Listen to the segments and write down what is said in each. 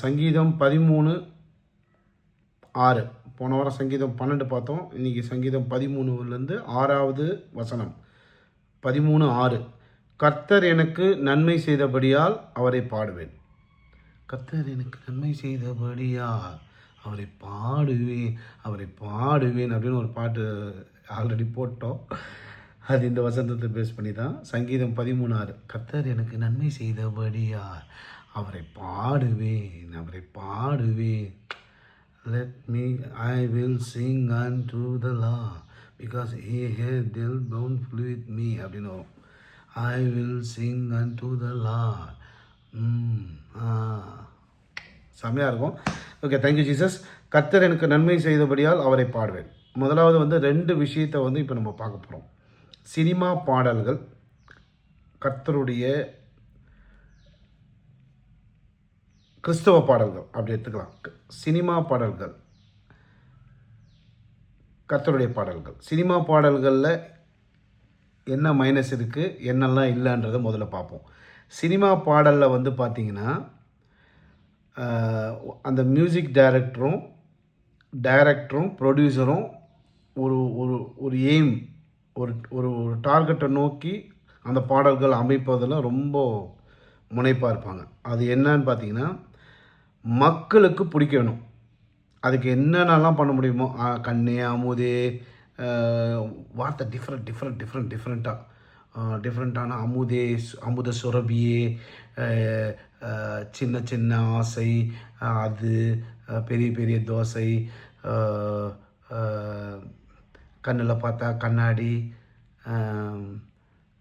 சங்கீதம் பதிமூணு ஆறு. போன வாரம் சங்கீதம் பன்னெண்டு பார்த்தோம். இன்றைக்கி சங்கீதம் பதிமூணுலேருந்து ஆறாவது வசனம். பதிமூணு ஆறு. கர்த்தர் எனக்கு நன்மை செய்தபடியால் அவரை பாடுவேன். கர்த்தர் எனக்கு நன்மை செய்தபடியால் அவரை பாடுவேன் அவரை பாடுவேன் அப்படின்னு ஒரு பாட்டு ஆல்ரெடி போட்டோம். அது இந்த வசந்தத்தை பேஸ் பண்ணி தான் சங்கீதம் பதிமூணு ஆறு. கர்த்தர் எனக்கு நன்மை செய்தபடியார் அவரை பாடுவேன் அவரை பாடுவேன். Let me I will sing and to the Lord because a hey has don't full with me அப்படின்னு வரும். I will sing unto the the hmm செம்மையாக இருக்கும். ஓகே தேங்க்யூ ஜீசஸ் கர்த்தர் எனக்கு நன்மை செய்தபடியால் அவரை பாடுவேன். முதலாவது வந்து ரெண்டு விஷயத்தை வந்து இப்போ நம்ம பார்க்க போகிறோம் சினிமா பாடல்கள் கர்த்தருடைய கிறிஸ்தவ பாடல்கள் அப்படி எடுத்துக்கலாம். சினிமா பாடல்கள். கர்த்தருடைய பாடல்கள். சினிமா பாடல்களில் என்ன மைனஸ் இருக்குது என்னெல்லாம் இல்லைன்றதை முதல்ல பார்ப்போம். சினிமா பாடலில் வந்து பார்த்தீங்கன்னா அந்த மியூசிக் டைரக்டரும் டைரக்டரும் ப்ரொடியூசரும் ஒரு ஒரு ஒரு எய்ம் ஒரு ஒரு ஒரு டார்கெட்டை நோக்கி அந்த பாடல்கள் அமைப்பதில் ரொம்ப முனைப்பாக இருப்பாங்க. அது என்னன்னு பார்த்தீங்கன்னா மக்களுக்கு பிடிக்கணும். அதுக்கு என்னென்னலாம் பண்ண முடியுமோ கண்ணே அமுதே வார்த்தை டிஃப்ரெண்ட் டிஃப்ரெண்ட் டிஃப்ரெண்ட் டிஃப்ரெண்ட்டாக டிஃப்ரெண்ட்டான அமுதே அமுத சுரபியே சின்ன சின்ன ஆசை அது பெரிய பெரிய தோசை கண்ணில் பார்த்தா கண்ணாடி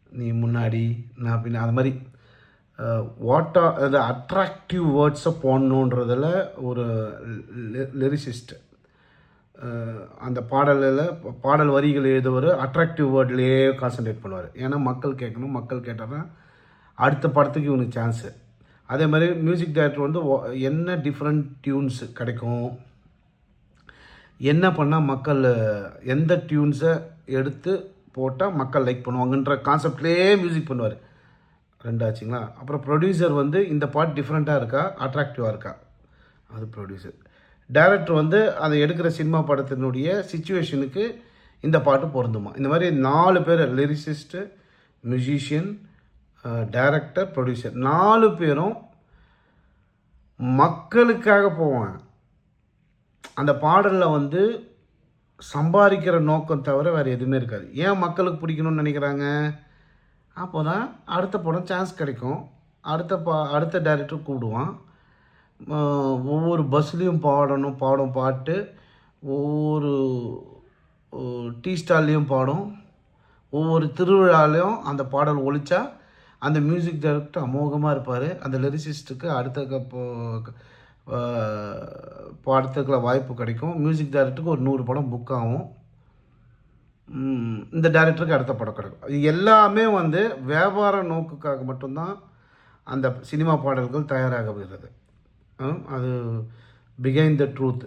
நீ முன்னாடி நான் பின்ன அது மாதிரி வாட் அது அட்ராக்டிவ் வேர்ட்ஸை போடணுன்றதில் ஒரு லிரிசிஸ்ட் அந்த பாடலில் பாடல் வரிகள் எழுதுவர் அட்ராக்டிவ் வேர்ட்லேயே கான்சன்ட்ரேட் பண்ணுவார். ஏன்னா மக்கள் கேட்கணும் மக்கள் கேட்டால் தான் அடுத்த படத்துக்கு இவனுக்கு சான்ஸு அதே மாதிரி மியூசிக் டைரக்டர் வந்து என்ன டிஃப்ரெண்ட் டியூன்ஸ் கிடைக்கும்? என்ன பண்ணால் மக்கள் எந்த டியூன்ஸை எடுத்து போட்டால் மக்கள் லைக் பண்ணுவாங்கன்ற கான்செப்ட்லேயே மியூசிக் பண்ணுவார். ரெண்டாச்சுங்களா? அப்புறம் ப்ரொடியூசர் வந்து இந்த பாட்டு டிஃப்ரெண்ட்டாக இருக்கா? அட்ராக்டிவாக இருக்கா? அது ப்ரொடியூசர் டைரக்டர் வந்து அதை எடுக்கிற சினிமா படத்தினுடைய சுச்சுவேஷனுக்கு இந்த பாட்டு பொருந்துமா? இந்த மாதிரி நாலு பேர் லிரிசிஸ்ட்டு மியூசிஷியன் டைரக்டர் ப்ரொடியூசர் நாலு பேரும் மக்களுக்காக போவாங்க. அந்த பாடலில் வந்து சம்பாதிக்கிற நோக்கம் தவிர வேறு எதுவுமே இருக்காது. ஏன் மக்களுக்கு பிடிக்கணும்னு நினைக்கிறாங்க? அப்போ தான் அடுத்த படம் சான்ஸ் கிடைக்கும். அடுத்த பா அடுத்த டைரக்டர் கூப்பிடுவான். ஒவ்வொரு பஸ்லேயும் பாடணும் பாடும் பாட்டு. ஒவ்வொரு டீ ஸ்டால்லையும் பாடும். ஒவ்வொரு திருவிழாலையும் அந்த பாடல் ஒழிச்சா அந்த மியூசிக் டைரக்டர் அமோகமாக இருப்பார். அந்த லிரிசிஸ்ட்டுக்கு அடுத்த பாடத்துக்குள்ள வாய்ப்பு கிடைக்கும். மியூசிக் டைரக்டருக்கு ஒரு நூறு படம் புக் ஆகும். இந்த டேரக்டருக்கு அடுத்த படம் கிடைக்கும். இது எல்லாமே வந்து வியாபார நோக்குக்காக மட்டும்தான் அந்த சினிமா பாடல்கள் தயாராகுகிறது அது பிகைன் த ட்ரூத்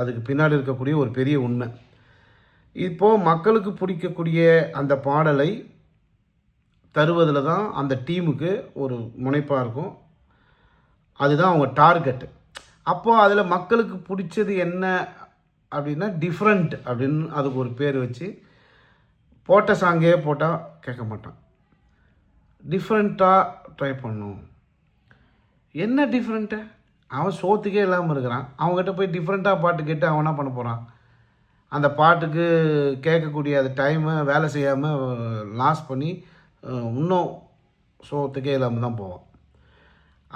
அதுக்கு பின்னாடி இருக்கக்கூடிய ஒரு பெரிய உண்மை. இப்போது மக்களுக்கு பிடிக்கக்கூடிய அந்த பாடலை தருவதில் தான் அந்த டீமுக்கு ஒரு முனைப்பாக இருக்கும். அதுதான் அவங்க டார்கெட்டு. அப்போது அதில் மக்களுக்கு பிடிச்சது என்ன அப்படின்னா டிஃப்ரெண்ட் அப்படின்னு அதுக்கு ஒரு பேர் வச்சு போட்ட சாங்கே போட்டால் கேட்க மாட்டான். டிஃப்ரெண்ட்டாக ட்ரை பண்ணும். என்ன டிஃப்ரெண்ட்டு அவன் சோத்துக்கே இல்லாமல் இருக்கிறான். அவங்ககிட்ட போய் டிஃப்ரெண்ட்டாக பாட்டு கேட்டு அவன் என்ன பண்ண போகிறான் அந்த பாட்டுக்கு கேட்கக்கூடிய அது டைமை வேலை செய்யாமல் லாஸ் பண்ணி இன்னும் சோத்துக்கே இல்லாமல் தான் போவான்.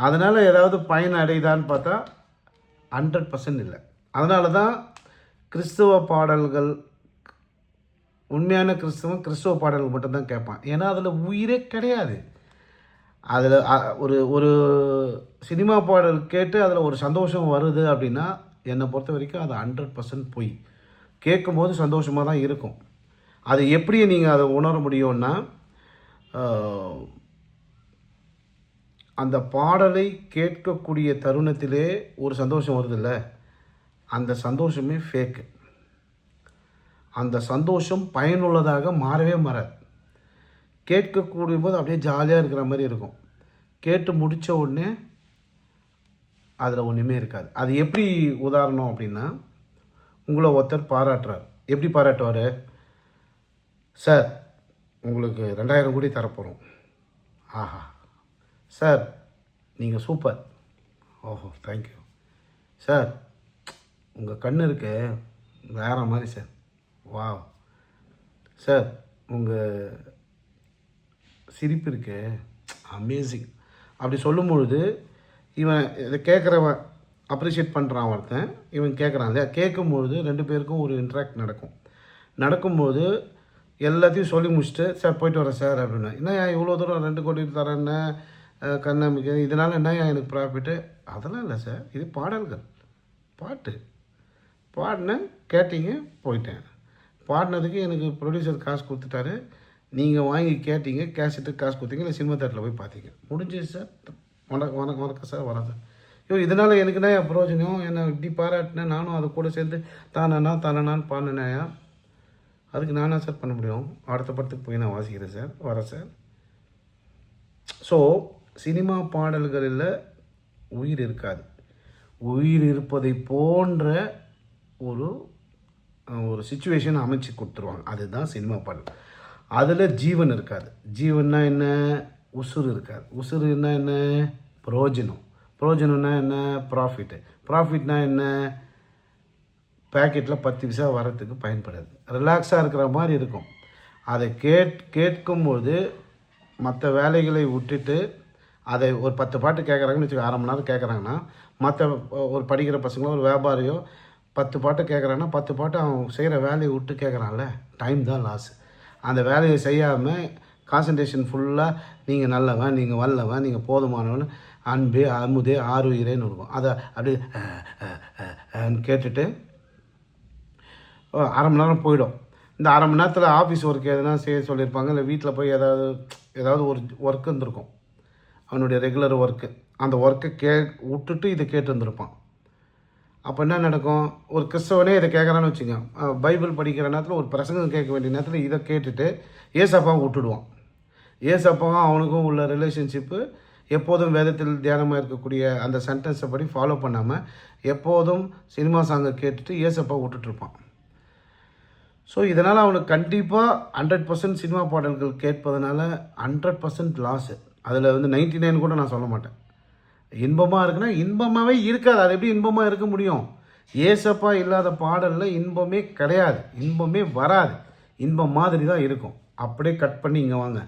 அதனால் ஏதாவது பயன் அடையுதான்னு பார்த்தா ஹண்ட்ரட் பர்சன்ட் இல்லை. அதனால தான் கிறிஸ்துவ பாடல்கள் உண்மையான கிறிஸ்தவன் கிறிஸ்துவ பாடல்கள் மட்டும்தான் கேட்பான். ஏன்னா அதில் உயிரே கிடையாது. அதில் ஒரு ஒரு சினிமா பாடல் கேட்டு அதில் ஒரு சந்தோஷம் வருது அப்படின்னா என்னை பொறுத்த வரைக்கும் அது ஹண்ட்ரட் பர்சன்ட் பொய். கேட்கும்போது சந்தோஷமாக தான் இருக்கும். அது எப்படி நீங்கள் அதை உணர முடியும்னா அந்த பாடலை கேட்கக்கூடிய தருணத்திலே ஒரு சந்தோஷம் வருதுல்ல? அந்த சந்தோஷமே ஃபேக்கு அந்த சந்தோஷம் பயனுள்ளதாக மாறவே மாறாது. கேட்கக்கூடிய போது அப்படியே ஜாலியாக இருக்கிற மாதிரி இருக்கும். கேட்டு முடித்த உடனே அதில் ஒன்றுமே இருக்காது. அது எப்படி உதாரணம் அப்படின்னா உங்களை ஒருத்தர் பாராட்டுறார். எப்படி பாராட்டுவார்? சார் உங்களுக்கு ரெண்டாயிரம் கோடி தரப்போகிறோம் ஆஹா. சார் நீங்கள் சூப்பர். ஓஹோ தேங்க்யூ சார் உங்கள் கண் இருக்கு. வேற மாதிரி சார் வா சார் உங்கள் சிரிப்பு இருக்கு. அமேசிங் அப்படி சொல்லும் பொழுது இவன் இதை கேட்குறவன் அப்ரிஷியேட் பண்ணுறான் ஒருத்தன். இவன் கேட்குறான் இல்லையா? கேட்கும்பொழுது ரெண்டு பேருக்கும் ஒரு இன்ட்ராக்ட் நடக்கும். நடக்கும்போது எல்லாத்தையும் சொல்லி முடிச்சுட்டு சார் போயிட்டு வரேன் சார் அப்படின்னா. என்ன இவ்வளோ தூரம் ரெண்டு கோடி தரேன்னு அஹ், கண்ணாமிக்க இதனால் என்ன எனக்கு ப்ராஃபிட்டு அதெல்லாம் இல்லை சார் இது பாடல்கள். பாட்டு. பாடினேன் கேட்டீங்க போயிட்டேன். பாடினதுக்கு எனக்கு ப்ரொடியூசர் காசு கொடுத்துட்டாரு. நீங்கள் வாங்கி கேட்டீங்க கேசட்டுக்கு காசு கொடுத்தீங்க இல்லை சினிமா தேட்டரில் போய் பார்த்தீங்க. முடிஞ்சது சார். வணக்கம் வணக்கம் வணக்கம் சார் வரேன் சார் ஐயோ இதனால் எனக்கு என்ன பிரயோஜனம்? என்னை இப்படி பாராட்டினேன் நானும் அது கூட சேர்ந்து தானண்ணா தானண்ணான்னு பாடினேயா அதுக்கு நானா சார் பண்ண முடியும்? அடுத்த படத்துக்கு போய் நான் வாசிக்கிறேன் சார். வரேன் சார். ஸோ சினிமா பாடல்களில் உயிர் இருக்காது. உயிர் இருப்பதை போன்ற ஒரு ஒரு சுச்சுவேஷன் அமைச்சு கொடுத்துருவாங்க. அதுதான் சினிமா பாடல் அதில் ஜீவன் இருக்காது. ஜீவன்னா என்ன? உசுறு இருக்காது. உசுறுனா என்ன? புரோஜனம். புரோஜனம்னா என்ன? ப்ராஃபிட்டு ப்ராஃபிட்னா என்ன? பேக்கெட்டில் பத்து பைசா வரத்துக்கு பயன்படாது. ரிலாக்ஸாக இருக்கிற மாதிரி இருக்கும். அதை கேட் கேட்கும்போது மற்ற வேலைகளை விட்டுட்டு அதை ஒரு பத்து பாட்டு கேட்குறாங்கன்னு வச்சுக்கோ அரை மணி நேரம் கேட்குறாங்கன்னா மற்ற ஒரு படிக்கிற பசங்களோ ஒரு வியாபாரியோ பத்து பாட்டு கேட்குறாங்கன்னா பத்து பாட்டு அவன் செய்கிற வேலையை விட்டு கேட்குறான்ல டைம் தான் லாஸ் அந்த வேலையை செய்யாமல் கான்சன்ட்ரேஷன் ஃபுல்லாக நீங்கள் நல்லவன் நீங்கள் வல்லவன் நீங்கள் போதுமானவன் அன்பே அமுதே ஆறுயிரேன்னு இருக்கும். அதை அப்படியே கேட்டுட்டு அரை மணி நேரம் போயிடும். இந்த அரை மணி நேரத்தில் ஆஃபீஸ் ஒர்க் எதுனா செய்ய சொல்லியிருப்பாங்க இல்லை வீட்டில் போய் ஏதாவது ஏதாவது ஒரு ஒர்க்கு இருந்திருக்கும். அவனுடைய ரெகுலர் ஒர்க்கு அந்த ஒர்க்கை கே விட்டுட்டு இதை கேட்டு இருந்திருப்பான் அப்போ என்ன நடக்கும்? ஒரு கிறிஸ்தவனே இதை கேட்குறான்னு வச்சுங்க. பைபிள் படிக்கிற நேரத்தில் ஒரு பிரசங்கம் கேட்க வேண்டிய நேரத்தில் இதை கேட்டுட்டு ஏசப்பாவை விட்டுடுவான். ஏசப்பாவும் அவனுக்கும் உள்ள ரிலேஷன்ஷிப்பு எப்போதும் வேதத்தில் தியானமாக இருக்கக்கூடிய அந்த சென்டென்ஸை படி ஃபாலோ பண்ணாமல் எப்போதும் சினிமா சாங்கை கேட்டுட்டு ஏசப்பா விட்டுட்ருப்பான் ஸோ இதனால் அவனுக்கு கண்டிப்பாக ஹண்ட்ரட் பர்சன்ட் சினிமா பாடல்கள் கேட்பதனால ஹண்ட்ரட் பர்சன்ட் லாஸு அதில் வந்து நைன்டி நைன் கூட நான் சொல்ல மாட்டேன். இன்பமாக இருக்குன்னா இன்பமாகவே இருக்காது. அது எப்படி இன்பமாக இருக்க முடியும்? ஏசப்பா இல்லாத பாடலில் இன்பமே கிடையாது. இன்பமே வராது. இன்பம் மாதிரி தான் இருக்கும். அப்படியே கட் பண்ணி இங்கே வாங்க.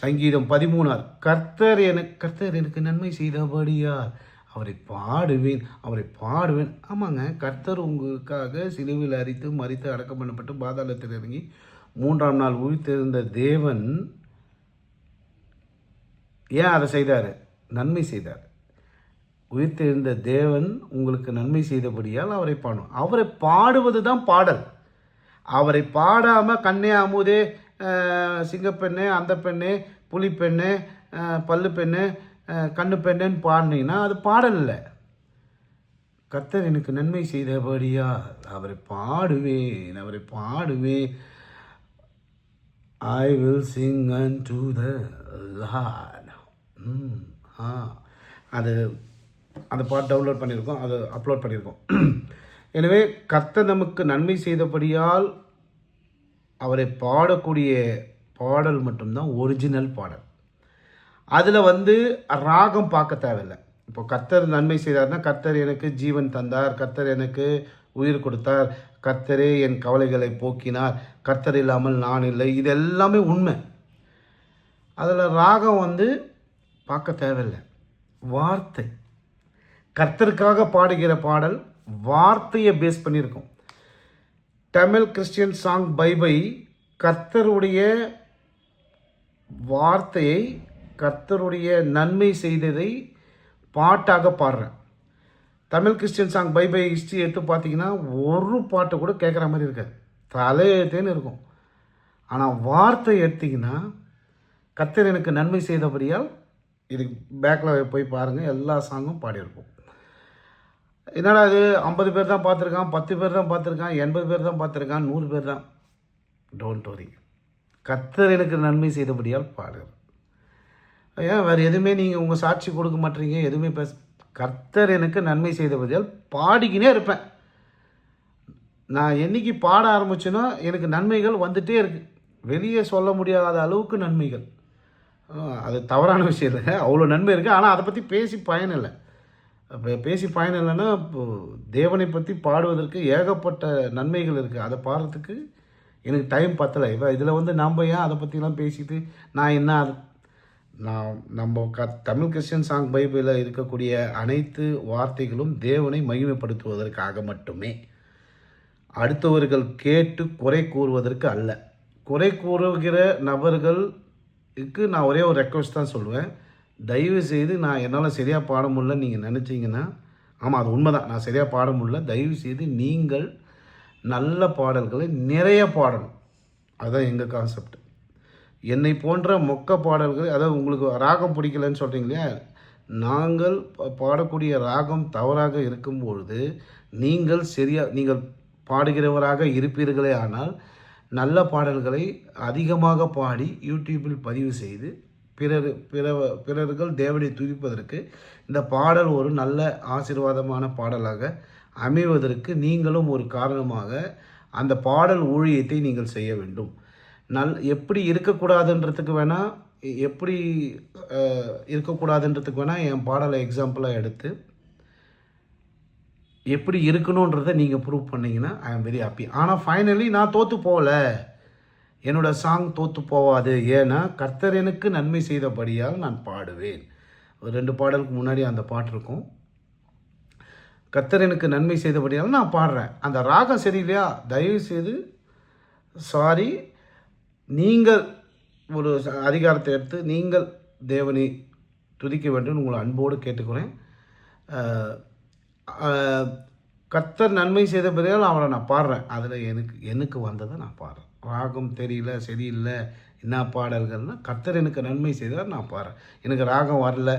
சங்கீதம் பதிமூணார். கர்த்தர் எனக்கு கர்த்தர் எனக்கு நன்மை செய்தபடியார் அவரை பாடுவேன் அவரை பாடுவேன். ஆமாங்க. கர்த்தர் உங்களுக்காக சிலுவையில் அரித்து மறித்து அடக்கம் பண்ணப்பட்டு பாதாளத்தில் இறங்கி மூன்றாம் நாள் உயிர்த்திருந்த தேவன் ஏன் அதை செய்தார்? நன்மை செய்தார். உயிர்த்தெழுந்த தேவன் உங்களுக்கு நன்மை செய்தபடியால் அவரை பாடும் அவரை பாடுவது தான் பாடல். அவரை பாடாமல் கண்ணே அமுதே சிங்கப்பெண்ணு அந்த பெண்ணு புலிப்பெண்ணு பல்லு பெண்ணு கண்ணு பெண்ணுன்னு பாடினீங்கன்னா அது பாடல் இல்லை. கத்தர் எனக்கு நன்மை செய்தபடியா அவரை பாடுவேன் அவரை பாடுவேன். I will sing and to the Lord அது அந்த பாட்டு டவுன்லோட் பண்ணியிருக்கோம் அது அப்லோட் பண்ணியிருக்கோம். எனவே கர்த்தர் நமக்கு நன்மை செய்தபடியால் அவரை பாடக்கூடிய பாடல் மட்டும்தான் ஒரிஜினல் பாடல். அதில் வந்து ராகம் பார்க்க தேவையில்லை. இப்போ கர்த்தர் நன்மை செய்தார்னா கர்த்தர் எனக்கு ஜீவன் தந்தார் கர்த்தர் எனக்கு உயிர் கொடுத்தார் கர்த்தரே என் கவலைகளை போக்கினார் கர்த்தர் இல்லாமல் நான் இல்லை இது எல்லாமே உண்மை. அதில் ராகம் வந்து பார்க்க தேவையில்லை. வார்த்தை. கர்த்தருக்காக பாடுகிற பாடல் வார்த்தையை பேஸ் பண்ணியிருக்கோம். Tamil Christian song by by கர்த்தருடைய வார்த்தையை கர்த்தருடைய நன்மை செய்ததை பாட்டாக பாடுறேன். Tamil Christian song by by history எடுத்து பார்த்தீங்கன்னா ஒரு பாட்டு கூட கேட்குற மாதிரி இருக்காது. தலையத்தேன்னு இருக்கும். ஆனால் வார்த்தை எடுத்தீங்கன்னா கர்த்தர் எனக்கு நன்மை செய்தபடியால் இதுக்கு பேக்கில் போய் பாருங்கள் எல்லா சாங்கும் பாடியிருப்போம். என்னடா இது? ஐம்பது பேர் தான் பார்த்துருக்கான் பத்து பேர் தான் பார்த்துருக்கான் எண்பது பேர் தான் பார்த்துருக்கான் நூறு பேர் தான். டோன்ட் வரி கத்தர் எனக்கு நன்மை செய்தபடியால் பாடுகிறார் ஏன் வேறு எதுவுமே நீங்கள் உங்கள் சாட்சி கொடுக்க மாட்டீங்க எதுவுமே பேச கர்த்தர் எனக்கு நன்மை செய்தபடியால் பாடிக்கினே இருப்பேன். நான் என்னைக்கு பாட ஆரம்பிச்சேனோ எனக்கு நன்மைகள் வந்துகிட்டே இருக்குது வெளியே சொல்ல முடியாத அளவுக்கு நன்மைகள். அது தவறான விஷயம் இல்லை அவ்வளோ நன்மை இருக்குது ஆனால் அதை பற்றி பேசி பயன் இல்லை இப்போ பேசி பயன் இல்லைன்னா இப்போ தேவனை பற்றி பாடுவதற்கு ஏகப்பட்ட நன்மைகள் இருக்குது அதை பாடுறதுக்கு எனக்கு டைம் பத்தலை. இப்போ இதில் வந்து நம்ம ஏன் அதை பற்றிலாம் பேசிட்டு நான் என்ன அது நான் நம்ம க தமிழ் கிறிஸ்டியன் சாங் பைபிளில் இருக்கக்கூடிய அனைத்து வார்த்தைகளும் தேவனை மகிமைப்படுத்துவதற்காக மட்டுமே. அடுத்தவர்கள் கேட்டு குறை கூறுவதற்கு அல்ல. குறை கூறுகிற நபர்கள் இதுக்கு நான் ஒரே ஒரு ரெக்வஸ்ட் தான் சொல்லுவேன். தயவு செய்து நான் என்னால் சரியாக பாட முடியல நீங்கள் நினச்சிங்கன்னா ஆமாம் அது உண்மை தான் நான் சரியாக பாட முடியல. தயவு செய்து நீங்கள் நல்ல பாடல்களை நிறைய பாடணும். அதுதான் எங்கள் கான்செப்ட் என்னை போன்ற மொக்க பாடல்கள் அதாவது உங்களுக்கு ராகம் பிடிக்கலன்னு சொல்கிறீங்க இல்லையா? நாங்கள் பாடக்கூடிய ராகம் தவறாக இருக்கும் பொழுது நீங்கள் சரியாக நீங்கள் பாடுகிறவராக இருப்பீர்களே ஆனால் நல்ல பாடல்களை அதிகமாக பாடி யூடியூப்பில் பதிவு செய்து பிறர் பிற பிறர்கள் தேவனை துதிப்பதற்கு இந்த பாடல் ஒரு நல்ல ஆசீர்வாதமான பாடலாக அமைவதற்கு நீங்களும் ஒரு காரணமாக அந்த பாடல் ஊழியத்தை நீங்கள் செய்ய வேண்டும். நல் எப்படி இருக்கக்கூடாதுன்றதுக்கு வேணால் எப்படி இருக்கக்கூடாதுன்றதுக்கு வேணால் என் பாடலை எக்ஸாம்பிளாக எடுத்து எப்படி இருக்கணுன்றதை நீங்கள் ப்ரூவ் பண்ணிங்கன்னா ஐ ஆம் வெரி ஹாப்பி ஆனால் ஃபைனலி நான் தோற்று போகல. என்னோடய சாங் தோற்று போகாது. ஏன்னா கர்த்தர் எனக்கு நன்மை செய்தபடியால் நான் பாடுவேன். ஒரு ரெண்டு பாடலுக்கு முன்னாடி அந்த பாட்டு இருக்கும். கர்த்தர் எனக்கு நன்மை செய்தபடியால் நான் பாடுறேன். அந்த ராகம் சரியில்லையா தயவு செய்து சாரி நீங்கள் ஒரு அதிகாரத்தை எடுத்து நீங்கள் தேவனை துதிக்க வேண்டும் உங்களை அன்போடு கேட்டுக்கிறேன். கத்தர் நன்மை செய்தபடியால் அவரை நான் பாடுறேன். அதில் எனக்கு எனக்கு வந்ததை நான் பாடுறேன். ராகம் தெரியல சரியில்லை என்ன பாடல்கள்னா கத்தர் எனக்கு நன்மை செய்தால் நான் பாடுறேன். எனக்கு ராகம் வரல.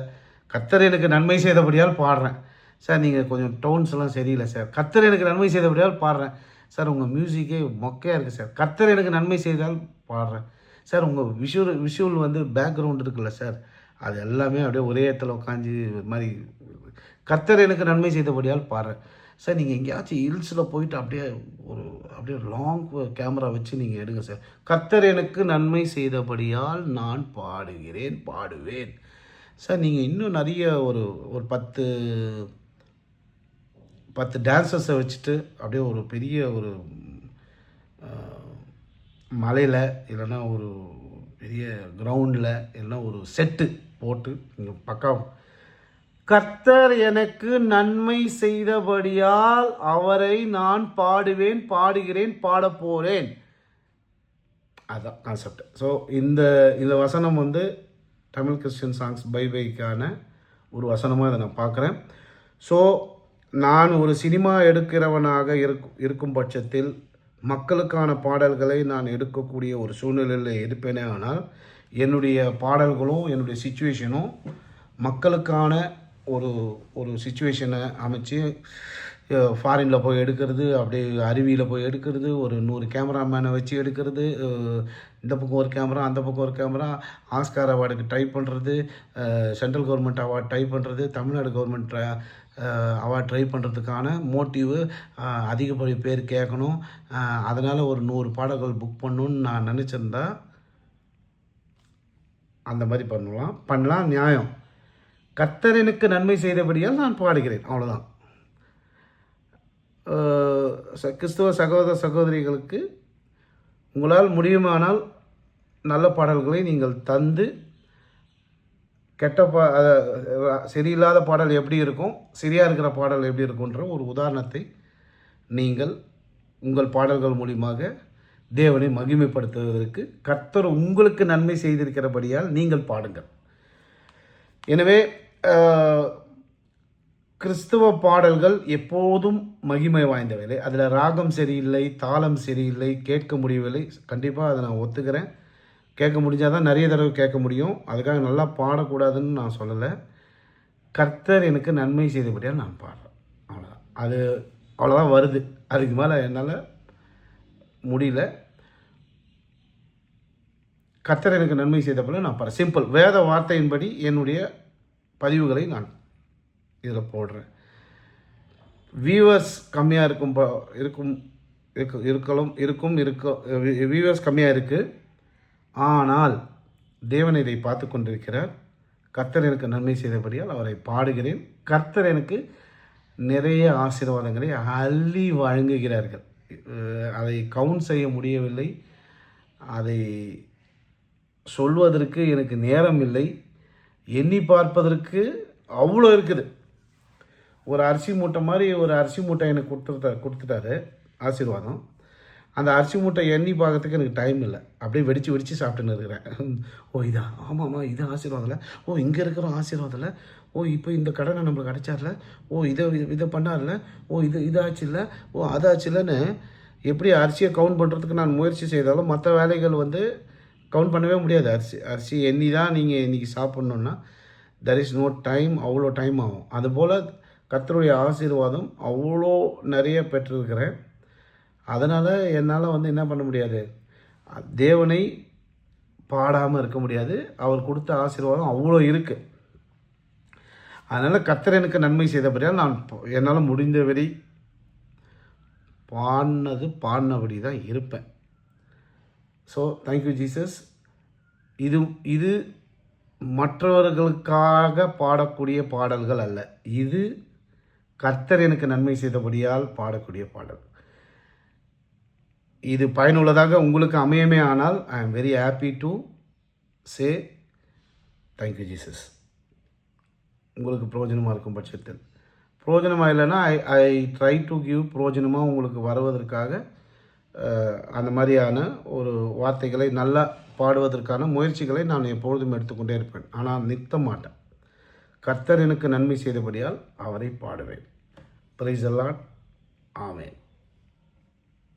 கத்தர் எனக்கு நன்மை செய்தபடியால் பாடுறேன். சார் நீங்கள் கொஞ்சம் டோன்ஸ்லாம் சரியில்லை சார். கத்தர் எனக்கு நன்மை செய்தபடியால் பாடுறேன். சார் உங்கள் மியூசிக்கே மொக்கையாக இருக்குது சார். கத்தர் எனக்கு நன்மை செய்தால் பாடுறேன். சார் உங்கள் விஷுவல் விஷுவல் வந்து பேக்ரவுண்ட் இருக்குல்ல சார். அது எல்லாமே அப்படியே ஒரே இடத்துல உட்காந்து ஒரு மாதிரி கர்த்தர் எனக்கு நன்மை செய்தபடியால் பாடுறேன் சார் நீங்கள் எங்கேயாச்சும் ஹில்ஸில் போயிட்டு அப்படியே ஒரு அப்படியே லாங் கேமரா வச்சு நீங்கள் எடுங்க சார். கர்த்தர் எனக்கு நன்மை செய்தபடியால் நான் பாடுகிறேன் பாடுவேன். சார் நீங்கள் இன்னும் நிறைய ஒரு ஒரு பத்து பத்து டான்சர்ஸை வச்சுட்டு அப்படியே ஒரு பெரிய ஒரு மலையில் இல்லைன்னா ஒரு பெரிய கிரவுண்டில் இல்லைன்னா ஒரு செட்டு போட்டு இங்கே பக்கம். கர்த்தர் எனக்கு நன்மை செய்தபடியால் அவரை நான் பாடுவேன் பாடுகிறேன் பாடப்போறேன் அதுதான் கான்செப்ட் ஸோ இந்த இந்த வசனம் வந்து தமிழ் கிறிஸ்டியன் சாங்ஸ் பை பைக்கான ஒரு வசனமாக இதை நான் பார்க்குறேன். ஸோ நான் ஒரு சினிமா எடுக்கிறவனாக இருக்கும் இருக்கும் பட்சத்தில் மக்களுக்கான பாடல்களை நான் எடுக்கக்கூடிய ஒரு சூழ்நிலையில் இருப்பேனே ஆனால் என்னுடைய பாடல்களும் என்னுடைய சுச்சுவேஷனும் மக்களுக்கான ஒரு ஒரு சுச்சுவேஷனை அமைச்சு ஃபாரினில் போய் எடுக்கிறது அப்படியே அருவியில் போய் எடுக்கிறது ஒரு நூறு கேமராமேனை வச்சு எடுக்கிறது இந்த பக்கம் ஒரு கேமரா அந்த பக்கம் ஒரு கேமரா ஆஸ்கார் அவார்டுக்கு ட்ரை பண்ணுறது சென்ட்ரல் கவர்மெண்ட் அவார்ட் ட்ரை பண்ணுறது தமிழ்நாடு கவர்மெண்ட் அவார்ட் ட்ரை பண்ணுறதுக்கான மோட்டிவு அதிகப்படி பேர் கேட்கணும். அதனால் ஒரு நூறு பாடல்கள் புக் பண்ணணுன்னு நான் நினச்சிருந்தேன். அந்த மாதிரி பண்ணலாம் பண்ணலாம் நியாயம். கர்த்தர் எனக்கு நன்மை செய்தபடியால் நான் பாடுகிறேன். அவ்வளோதான் ச- கிறிஸ்துவ சகோதர சகோதரிகளுக்கு உங்களால் முடியுமானால் நல்ல பாடல்களை நீங்கள் தந்து கெட்ட பா சரியில்லாத பாடல் எப்படி இருக்கும் சரியாக இருக்கிற பாடல் எப்படி இருக்குன்ற ஒரு உதாரணத்தை நீங்கள் உங்கள் பாடல்கள் மூலியமாக தேவனை மகிமைப்படுத்துவதற்கு கர்த்தர் உங்களுக்கு நன்மை செய்திருக்கிறபடியால் நீங்கள் பாடுங்கள். எனவே கிறிஸ்துவ பாடல்கள் எப்போதும் மகிமை வாய்ந்தவை அதில் ராகம் சரியில்லை தாளம் சரியில்லை கேட்க முடியவில்லை. கண்டிப்பாக அதை நான் ஒத்துக்கிறேன். கேட்க முடிஞ்சால் தான் நிறைய தடவை கேட்க முடியும். அதுக்காக நல்லா பாடக்கூடாதுன்னு நான் சொல்லலை. கர்த்தர் எனக்கு நன்மை செய்தபடியால் நான் பாடுறேன். அவ்வளோதான் அது அவ்வளோதான் வருது. அதுக்கு மேலே என்னால் முடியல. கர்த்தர் எனக்கு நன்மை செய்த போல நான் பாரு. சிம்பிள் வேத வார்த்தையின்படி என்னுடைய பதிவுகளை நான் இதில் போடுறேன். வியூவர்ஸ் கம்மியாக இருக்கும் ப- இருக்கும் இருக்க இருக்கலும் இருக்கும் இருக்க வியூவர்ஸ் கம்மியாக இருக்குது ஆனால் தேவன் இதை பார்த்து கொண்டிருக்கிறார். கர்த்தர் எனக்கு நன்மை செய்தபடியால் அவரை பாடுகிறேன். கர்த்தர் எனக்கு நிறைய ஆசீர்வாதங்களை அள்ளி வழங்குகிறார்கள். அதை கவுண்ட் செய்ய முடியவில்லை. அதை சொல்வதற்கு எனக்கு நேரம் இல்லை. எண்ணி பார்ப்பதற்கு அவ்வளோ இருக்குது. ஒரு அரிசி மூட்டை மாதிரி ஒரு அரிசி மூட்டை எனக்கு கொடுத்துருத்தா கொடுத்துட்டாரு ஆசீர்வாதம். அந்த அரிசி மூட்டை எண்ணி பார்க்கறதுக்கு எனக்கு டைம் இல்லை. அப்படியே வெடித்து வெடித்து சாப்பிட்டுன்னு இருக்கிறேன். ஓ இதா? ஆமாம்மா இது ஆசீர்வாதம் ஓ இங்கே இருக்கிற ஆசீர்வாதம் இல்லை ஓ இப்போ இந்த கடனை நம்மளுக்கு கிடைச்சார்ல ஓ இதை இதை- இதை பண்ணார்ல. ஓ இது இதாச்சு இல்லை? ஓ அதாச்சு இல்லைன்னு எப்படி அரிசியை கவுண்ட் பண்ணுறதுக்கு நான் முயற்சி செய்தாலும் மற்ற வேலைகள் வந்து கவுண்ட் பண்ணவே முடியாது. அரிசி அரிசி எண்ணி தான் நீங்கள் இன்றைக்கி சாப்பிட்ணுன்னா தெர் இஸ் நோ டைம் அவ்வளோ டைம் ஆகும். அதுபோல் கத்தருடைய ஆசீர்வாதம் அவ்வளோ நிறைய பெற்றிருக்கிறேன். அதனால் என்னால் வந்து என்ன பண்ண முடியாது? தேவனை பாடாமல் இருக்க முடியாது. அவர் கொடுத்த ஆசீர்வாதம் அவ்வளோ இருக்குது அதனால் கத்தர் எனக்கு நன்மை செய்தபடியால் நான் என்னால் முடிந்தபடி பாடினது பாடினபடி தான் இருப்பேன். ஸோ தேங்க்யூ ஜீசஸ் இது இது மற்றவர்களுக்காக பாடக்கூடிய பாடல்கள் அல்ல. இது கர்த்தர் எனக்கு நன்மை செய்தபடியால் பாடக்கூடிய பாடல். இது பயனுள்ளதாக உங்களுக்கு அமையமே ஆனால் I am very happy to say thank you Jesus உங்களுக்கு பிரயோஜனமாக இருக்கும் பட்சத்தில். பிரயோஜனமாக இல்லைன்னா I I try to give பிரயோஜனமாக உங்களுக்கு வருவதற்காக அந்த மாதிரியான ஒரு வார்த்தைகளை நல்லா பாடுவதற்கான முயற்சிகளை நான் எப்பொழுதும் எடுத்துக்கொண்டே இருப்பேன். ஆனால் நிறுத்த மாட்டேன். கர்த்தர் எனக்கு நன்மை செய்தபடியால் அவரை பாடுவேன். பிரைஸ் எல்லாம் ஆமேன்.